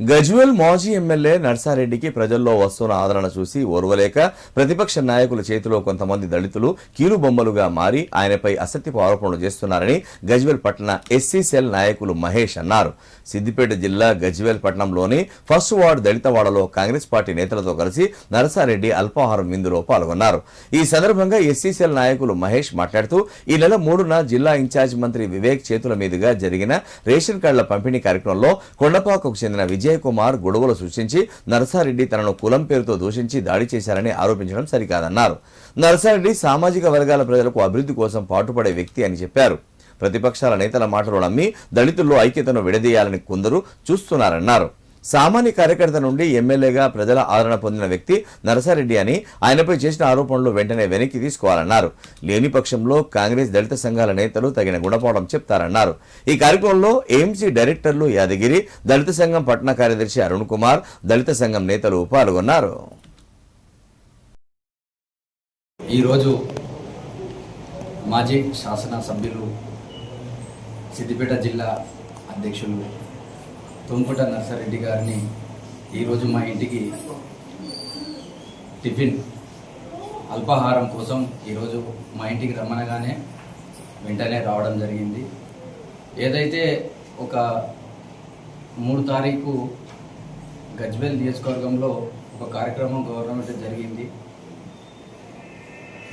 గజ్వేల్ మాజీ ఎమ్మెల్యే నర్సారెడ్డికి ప్రజల్లో వస్తున్న ఆదరణ చూసి ఓర్వలేక ప్రతిపక్ష నాయకుల చేతిలో కొంతమంది దళితులు కీలుబొమ్మలుగా మారి ఆయనపై అసత్యపు ఆరోపణలు చేస్తున్నారని గజ్వేల్ పట్టణ ఎస్సీ సెల్ నాయకులు మహేష్ అన్నారు. సిద్దిపేట జిల్లా గజ్వేల్ పట్టణంలోని ఫస్ట్ వార్డు దళితవాడలో కాంగ్రెస్ పార్టీ నేతలతో కలిసి నరసారెడ్డి అల్పాహారం విందులో పాల్గొన్నారు. ఈ సందర్భంగా ఎస్సీ సెల్ నాయకులు మహేష్ మాట్లాడుతూ ఈ నెల మూడున జిల్లా ఇన్ఛార్జ్ మంత్రి వివేక్ చేతుల మీదుగా జరిగిన రేషన్ కార్డుల పంపిణీ కార్యక్రమంలో కొండపాకకు చెందిన విజయ కుమార్ గొడవలు సృష్టించి నరసారెడ్డి తనను కులం పేరుతో దూషించి దాడి చేశారని ఆరోపించడం సరికాదన్నారు. నరసారెడ్డి సామాజిక వర్గాల ప్రజలకు అభివృద్ధి కోసం పాటుపడే వ్యక్తి అని చెప్పారు. ప్రతిపక్షాల నేతల మాటలు నమ్మి దళితుల్లో ఐక్యతను విడదీయాలని కొందరు చూస్తున్నారన్నారు. సామాన్య కార్యకర్త నుండి ఎమ్మెల్యేగా ప్రజల ఆదరణ పొందిన వ్యక్తి నరసారెడ్డి అని ఆయనపై చేసిన ఆరోపణలు వెంటనే వెనక్కి తీసుకోవాలన్నారు. లేని పక్షంలో కాంగ్రెస్ దళిత సంఘాల నేతలు తగిన గుణపాఠం చెప్తారన్నారు. ఈ కార్యక్రమంలో ఎయిమ్సీ డైరెక్టర్లు యాదగిరి దళిత సంఘం పట్టణ కార్యదర్శి అరుణ్ కుమార్ దళిత సంఘం నేతలు పాల్గొన్నారు. ఈరోజు మాజీ శాసనసభ్యులు సిద్దిపేట జిల్లా అధ్యక్షులు తుమ్ముకుంట నర్సారెడ్డి గారిని ఈరోజు మా ఇంటికి టిఫిన్ అల్పాహారం కోసం ఈరోజు మా ఇంటికి రమ్మనగానే వెంటనే రావడం జరిగింది. ఏదైతే ఒక మూడు తారీఖు గజ్వేల్ నియోజకవర్గంలో ఒక కార్యక్రమం గవర్నమెంట్ జరిగింది.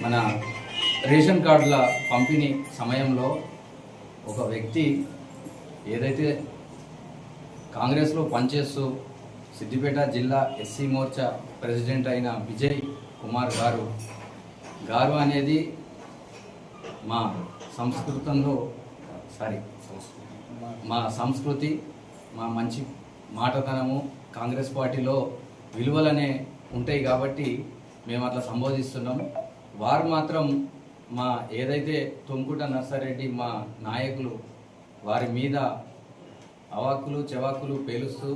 మన రేషన్ కార్డుల పంపిణీ సమయంలో ఒక వ్యక్తి ఏదైతే కాంగ్రెస్లో పనిచేస్తూ సిద్దిపేట జిల్లా ఎస్సీ మోర్చా ప్రెసిడెంట్ అయిన విజయ్ కుమార్ గారు. గారు అనేది మా సంస్కృతంలో సారీ మా సంస్కృతి మా మంచి మాటతనము కాంగ్రెస్ పార్టీలో విలువలనే ఉంటాయి కాబట్టి మేము అట్లా సంబోధిస్తున్నాం వారు మాత్రం మా ఏదైతే తుమ్కుట నర్సారెడ్డి మా నాయకులు వారి మీద అవాక్కులు చెవాకులు పేలుస్తూ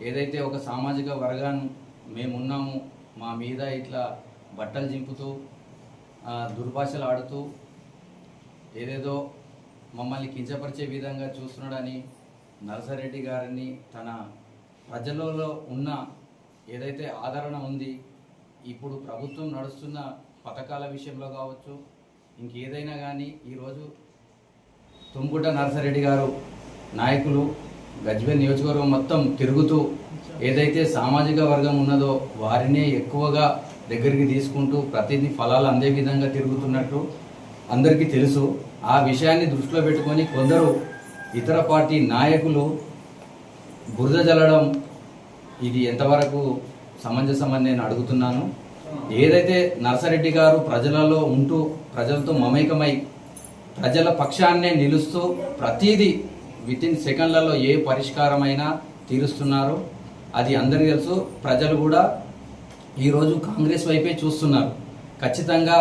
ఏదైతే ఒక సామాజిక వర్గాన్ని మేమున్నాము మా మీద ఇట్లా బట్టలు చింపుతూ దుర్భాషలు ఆడుతూ ఏదేదో మమ్మల్ని కించపరిచే విధంగా చూస్తున్నాడని నరసరెడ్డి గారిని తన ప్రజలలో ఉన్న ఏదైతే ఆదరణ ఉంది ఇప్పుడు ప్రభుత్వం నడుస్తున్న పథకాల విషయంలో కావచ్చు ఇంకేదైనా కానీ ఈరోజు తుంగుట నరసరెడ్డి గారు నాయకులు గజ్వేల్ నియోజకవర్గం మొత్తం తిరుగుతూ ఏదైతే సామాజిక వర్గం ఉన్నదో వారినే ఎక్కువగా దగ్గరికి తీసుకుంటూ ప్రతిదీ ఫలాలు అందే విధంగా తిరుగుతున్నట్టు అందరికీ తెలుసు. ఆ విషయాన్ని దృష్టిలో పెట్టుకొని కొందరు ఇతర పార్టీ నాయకులు బురద జల్లడం ఇది ఎంతవరకు సమంజసమని నేను అడుగుతున్నాను. ఏదైతే నర్సారెడ్డి గారు ప్రజలలో ఉంటూ ప్రజలతో మమేకమై ప్రజల పక్షాన్నే నిలుస్తూ ప్రతీది విత్ ఇన్ సెకండ్లలో ఏ పరిష్కారమైనా తీరుస్తున్నారు. అది అందరికీ తెలుసు. ప్రజలు కూడా ఈరోజు కాంగ్రెస్ వైపే చూస్తున్నారు. ఖచ్చితంగా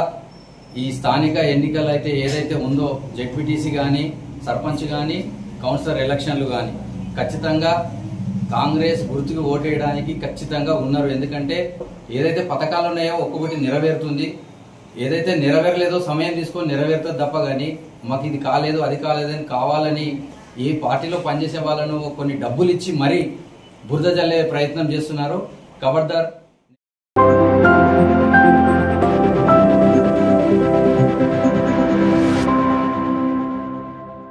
ఈ స్థానిక ఎన్నికలు అయితే ఏదైతే ఉందో జెడ్పీటీసీ కానీ సర్పంచ్ కానీ కౌన్సిలర్ ఎలక్షన్లు కానీ ఖచ్చితంగా కాంగ్రెస్ గుర్తుకు ఓటేయడానికి ఖచ్చితంగా ఉన్నారు. ఎందుకంటే ఏదైతే పథకాలు ఉన్నాయో ఒక్కొక్కటి నెరవేరుతుంది. ఏదైతే నెరవేరలేదో సమయం తీసుకొని నెరవేరుతుంది తప్ప కానీ మాకు ఇది కాలేదు అది కాలేదని కావాలని ఈ పార్టీలో పనిచేసే వాళ్ళను కొన్ని డబ్బులు ఇచ్చి మరీ బురద జల్లే ప్రయత్నం చేస్తున్నారు. ఖబర్దార్